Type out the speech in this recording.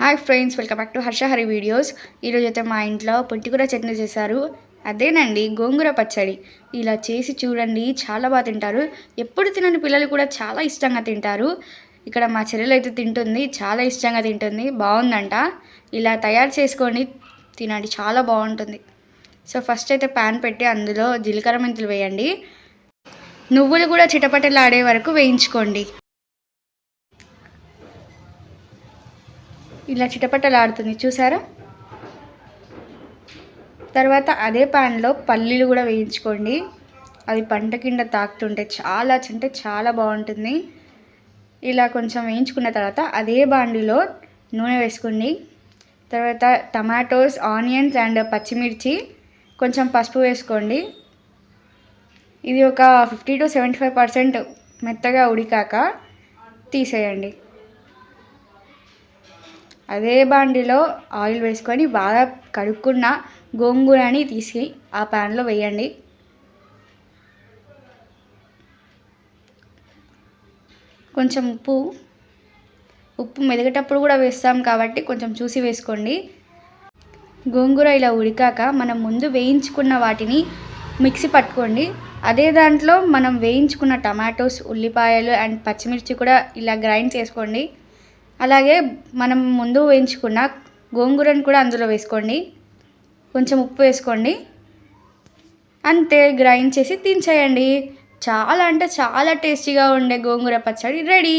Hi friends welcome back to Harshahari videos ఈరోజు అయితే మా ఇంట్లో పొట్టికూర చట్నీ చేశారు. అదేనండి గోంగూర పచ్చడి. ఇలా చేసి చూడండి చాలా బాగా తింటారు. ఎప్పుడు తినని పిల్లలు కూడా చాలా ఇష్టంగా తింటారు. ఇక్కడ మా చెల్లెలు అయితే తింటుంది చాలా ఇష్టంగా తింటుంది. బాగుందంట. ఇలా తయారు చేసుకొని తినండి చాలా బాగుంటుంది. సో ఫస్ట్ అయితే ప్యాన్ పెట్టి అందులో జీలకర్ర మెంతులు వేయండి. నువ్వులు కూడా చిటపటలాడే వరకు వేయించుకోండి. ఇలా చిటపటలాడుతుంది చూసారా? తర్వాత అదే ప్యాన్లో పల్లీలు కూడా వేయించుకోండి. అది పంట కింద తాకుతుంటే చాలా అంటే చాలా బాగుంటుంది. ఇలా కొంచెం వేయించుకున్న తర్వాత అదే బాండిలో నూనె వేసుకోండి. తర్వాత టమాటోస్ ఆనియన్స్ అండ్ పచ్చిమిర్చి కొంచెం పసుపు వేసుకోండి. ఇది ఒక fifty to seventy five percent మెత్తగా ఉడికాక తీసేయండి. అదే బాండిలో ఆయిల్ వేసుకొని బాగా కడుక్కున్న గోంగూరని తీసి ఆ ప్యాన్లో వేయండి. కొంచెం ఉప్పు ఉప్పు మెదిగేటప్పుడు కూడా వేస్తాం కాబట్టి కొంచెం చూసి వేసుకోండి. గోంగూర ఇలా ఉడికాక మనం ముందు వేయించుకున్న వాటిని మిక్సీ పట్టుకోండి. అదే దాంట్లో మనం వేయించుకున్న టమాటోస్ ఉల్లిపాయలు అండ్ పచ్చిమిర్చి కూడా ఇలా గ్రైండ్ చేసుకోండి. అలాగే మనం ముందు వేయించుకున్న గోంగూరను కూడా అందులో వేసుకోండి. కొంచెం ఉప్పు వేసుకోండి. అంతే గ్రైండ్ చేసి తినేయండి చాలా అంటే చాలా టేస్టీగా ఉండే గోంగూర పచ్చడి రెడీ.